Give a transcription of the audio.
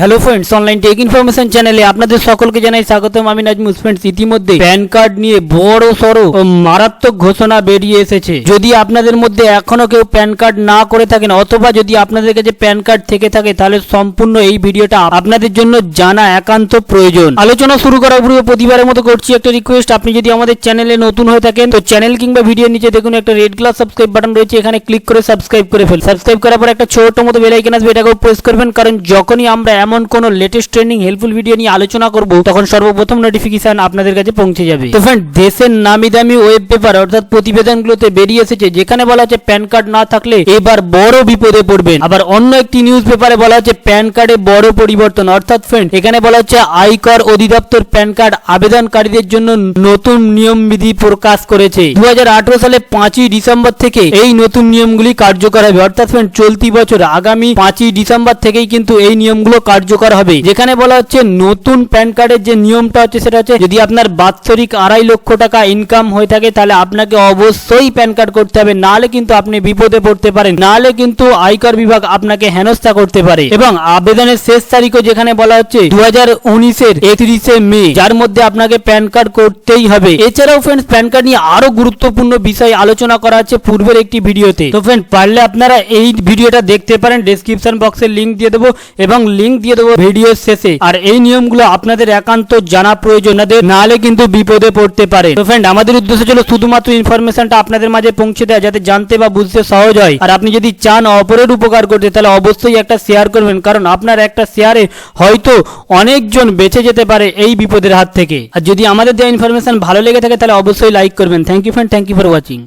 Hello friends online tech information চ্যানেলে আপনাদের সকলকে জানাই স্বাগতম। আমি নাজমুস ফ্রেন্ডস ইতিমধ্যে প্যান কার্ড নিয়ে বড় সড়ো মারাত্মক ঘোষণা বেরিয়ে এসেছে। যদি আপনাদের মধ্যে এখনও কেউ প্যান কার্ড না করে থাকেন, অথবা যদি আপনাদের কাছে প্যান কার্ড থেকে থাকে, তাহলে সম্পূর্ণ এই ভিডিওটা আপনাদের জন্য জানা একান্ত প্রয়োজন। আলোচনা শুরু করার পূর্বে প্রতিবারের মতো করছি একটা রিকোয়েস্ট আপনি যদি আমাদের চ্যানেলে নতুন হয়ে থাকেন, তো চ্যানেল কিংবা ভিডিও নিচে দেখুন একটা রেড কালার সাবস্ক্রাইব বাটন রয়েছে। এখানে ক্লিক করে সাবস্ক্রাইব করে ফেল সাবস্ক্রাইব করার পর একটা ছোট মতো বেল আইকন আসবে, এটাকেও প্রেস করবেন। কারণ যখনই আমরা এমন কোন লেটেস্ট ট্রেন্ডিং হেল্পফুল ভিডিও নিয়ে আলোচনা করব, তখন সর্বপ্রথম নোটিফিকেশন আপনাদের কাছে পৌঁছে যাবে। তো ফ্রেন্ড দেশের নামি দামি ওয়েব পেপার অর্থাৎ প্রতিবেদনগুলোতে বেরিয়ে এসেছে, যেখানে বলা আছে প্যান কার্ড না থাকলে এবার বড় বিপদে পড়বেন। আবার অন্য একটি নিউজ পেপারে বলা হচ্ছে প্যান কার্ডে বড় পরিবর্তন। অর্থাৎ ফ্রেন্ড এখানে বলা হচ্ছে আয়কর অধিদপ্তর প্যান কার্ড আবেদনকারীদের জন্য নতুন নিয়ম বিধি প্রকাশ করেছে। দু হাজার আঠারো সালে পাঁচই ডিসেম্বর থেকে এই নতুন নিয়মগুলি কার্যকর হবে। অর্থাৎ ফ্রেন্ড চলতি বছর আগামী পাঁচই ডিসেম্বর থেকেই কিন্তু এই নিয়মগুলো কার্যকর হবে। যেখানে বলা হচ্ছে নতুন প্যান কার্ডের যে নিয়মটা হচ্ছে সেটা হচ্ছে যদি আপনার বাৎসরিক আড়াই লক্ষ টাকা ইনকাম হয়ে থাকে তাহলে আপনাকে অবশ্যই প্যান কার্ড করতে হবে। নাহলে কিন্তু আপনি বিপদে পড়তে পারেন। নাহলে কিন্তু আয়কর বিভাগ আপনাকে হেনস্থা করতে পারে। এবং আবেদনের শেষ তারিখও যেখানে বলা হচ্ছে দু হাজার উনিশের একত্রিশে মে, যার মধ্যে আপনাকে প্যান কার্ড করতেই হবে। এছাড়াও ফ্রেন্ডস প্যান কার্ড নিয়ে আরও গুরুত্বপূর্ণ বিষয় আলোচনা করা হচ্ছে পূর্বের একটি ভিডিওতে। তো ফ্রেন্ড পারলে আপনারা এই ভিডিওটা দেখতে পারেন। ডেসক্রিপশন বক্সে লিঙ্ক দিয়ে দেবো এবং লিংক দিয়ে দেবো ভিডিওর শেষে। আর এই নিয়মগুলো আপনাদের একান্ত জানা প্রয়োজন আপনাদের নাহলে কিন্তু বিপদে পড়তে পারে। তো ফ্রেন্ড আমাদের উদ্দেশ্য ছিল শুধুমাত্র ইনফরমেশনটা আপনাদের মাঝে পৌঁছে দেওয়া, যাতে জানতে বা বুঝতে সহজ হয়। আর আপনি যদি চান অপরের উপকার করতে, তাহলে অবশ্যই একটা শেয়ার করবেন, কারণ আপনার একটা শেয়ারে হয়তো অনেকজন বেঁচে যেতে পারে এই বিপদের হাত থেকে। আর যদি আমাদের দেওয়া ইনফরমেশন ভালো লেগে থাকে, তাহলে অবশ্যই লাইক করবেন। Thank you friend thank you for watching